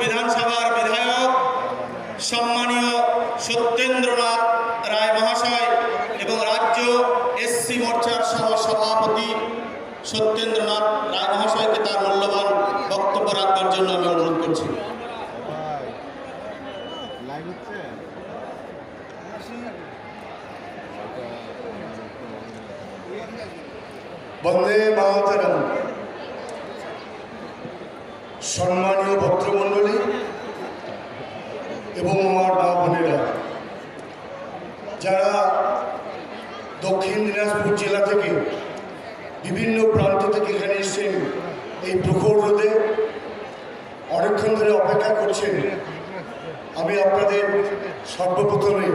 বিধানসভার বিধায়ক সম্মানীয় সত্যেন্দ্রনাথ রায় মহাশয় এবং রাজ্য এসসি মোর্চার সহ সভাপতি সত্যেন্দ্রনাথ রায় মহাশয়কে তার মূল্যবান বক্তব্য রাখবার জন্য আমি অনুরোধ করছি। বন্দে মাতরম। সম্মানীয় ভদ্রমণ্ডলী এবং আমার মা বোনেরা, যারা দক্ষিণ দিনাজপুর জেলা থেকে বিভিন্ন প্রান্ত থেকে এখানে এসেছেন, এই প্রখর রোদে অনেকক্ষণ ধরে অপেক্ষা করছেন, আমি আপনাদের সর্বপ্রথমে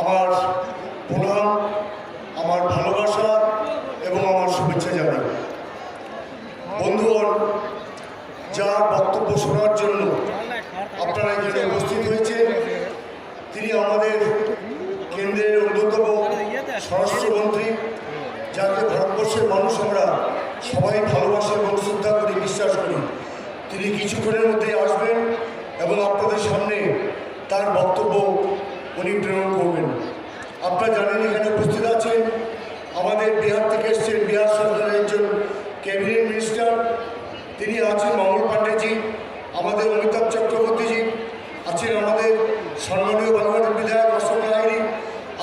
আমার প্রণাম, আমার ভালোবাসা এবং আমার শুভেচ্ছা জানাই। বন্ধুগণ যার বক্তব্য শোনার জন্য আপনারা এখানে উপস্থিত হয়েছে। তিনি আমাদের কেন্দ্রের অন্যতম স্বরাষ্ট্রমন্ত্রী যাকে ভারতবর্ষের মানুষ আমরা সবাই ভালোবাসা এবং শ্রদ্ধা করি বিশ্বাস করি। তিনি কিছুক্ষণের মধ্যেই আসবেন এবং আপনাদের সামনে তার বক্তব্য উনি প্রেরণ করবেন। আপনারা জানেন এখানে উপস্থিত আছেন আমাদের বিহার থেকে এসছেন বিহার সরকারের একজন ক্যাবিনেট মিনিস্টার। তিনি আছেন আমাদের অমিতাভ চক্রবর্তীজি, আছেন আমাদের সম্মানীয় বাংলাদেশ বিধায়ক অশোক লাহিড়ি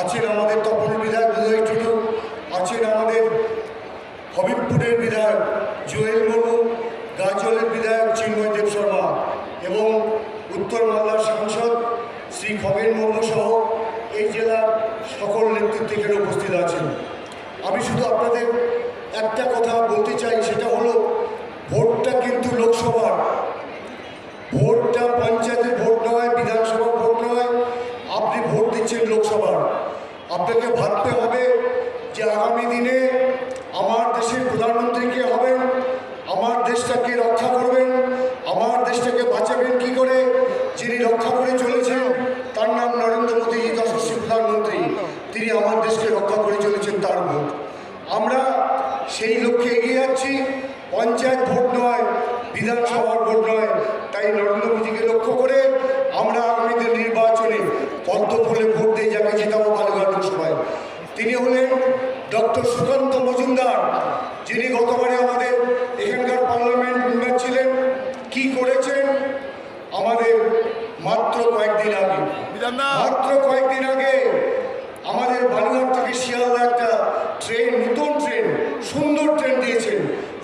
আছেন আমাদের তপনের বিধায়ক বিজয় টুটু আছেন আমাদের হবিবপুরের বিধায়ক জুয়েল মুর্মু গাজলের বিধায়ক চিন্ময় দেব শর্মা এবং উত্তর মালদার সাংসদ শ্রী খগেন মুর্মু সহ এই জেলার সকল নেতৃত্ব এখানে উপস্থিত আছেন। আমি শুধু আপনাদের একটা কথা বলতে চাই, সেটা হলো, ভোটটা কিন্তু লোকসভার ভোটটা পঞ্চায়েতের ভোট নয়, বিধানসভার ভোট নয়, আপনি ভোট দিচ্ছেন লোকসভার। আপনাকে ভাবতে হবে যে আগামী দিনে আমার দেশের প্রধানমন্ত্রী কে হবেন, আমার দেশটাকে রক্ষা করবেন, আমার দেশটাকে বাঁচাবেন কি করে? যিনি রক্ষা করে চলেছেন, তার নাম নরেন্দ্র মোদী যশস্বী প্রধানমন্ত্রী। তিনি আমার দেশকে রক্ষা করে চলেছেন তার ভোট আমরা সেই লক্ষ্যে এগিয়ে যাচ্ছি, পঞ্চায়েত ভোট নয়, বিধানসভার তাই নরেন্দ্র মোদীকে লক্ষ্য করে আমরা আগামী দিন নির্বাচনে পদ্ম ফুলে ভোট দিয়ে যাকে জেতাবো বালুঘাট লোকসভায়। তিনি হলেন ডক্টর সুকান্ত মজুমদার যিনি গতবারে আমাদের এখানকার পার্লামেন্ট মেম্বার ছিলেন। কি করেছেন? আমাদের মাত্র কয়েকদিন আগে মাত্র কয়েকদিন আগে আমাদের বালুঘাট থেকে শিয়ালদা একটা ট্রেন নতুন ট্রেন সুন্দর ট্রেন দিয়েছেন।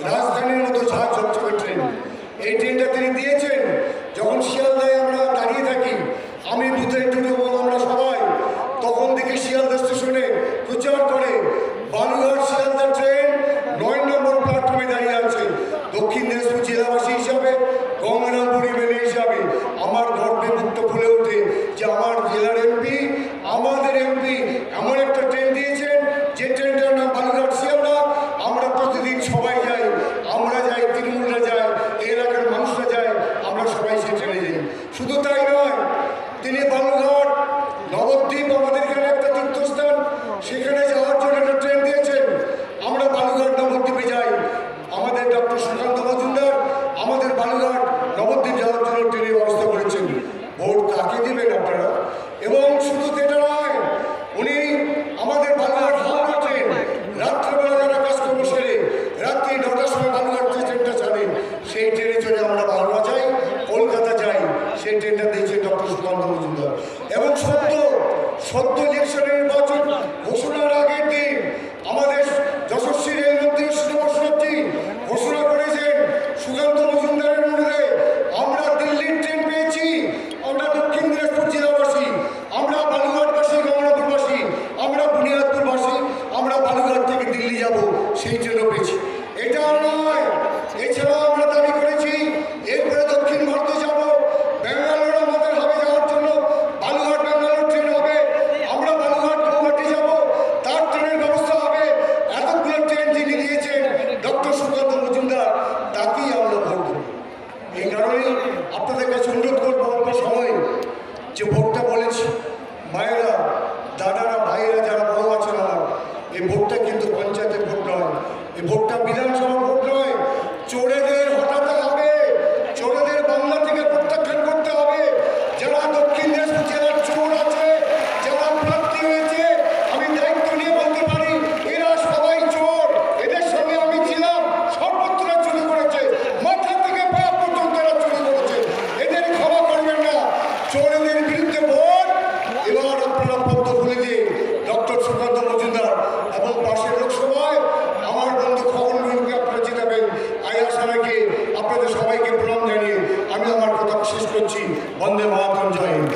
রাজধানীর মতো ঝাঁ ঝকঝকে ট্রেন। এই ট্রেনটা তিনি দিয়েছেন। যখন শিয়ালদায় আমরা দাঁড়িয়ে থাকি, আমি ভূতের টুটু এবং আমরা সবাই, তখন দেখি শিয়ালদা স্টেশনে প্রচার করে বালুঘাট শিয়ালদা ট্রেন নয় নম্বর প্ল্যাটফর্মে দাঁড়িয়ে আছে। দক্ষিণ দিনাজপুর জেলাবাসী হিসাবে, গঙ্গারামপুর মেলে হিসাবে আমার গর্বে মুক্ত ফুলে ওঠে যে আমার জেলার এমপি, আমাদের এমপি এমন একটা ট্রেন দিয়েছেন যে ট্রেনটার নাম বালুঘাট শিয়ালদা। আমরা প্রতিদিন সবাই এবং সত্য সত্য ইলেকশনের সকলের কাছে অনুরোধ করব সময় যে ভোটটা বলে করছি বন্দে মহাতম জয় হিন্দ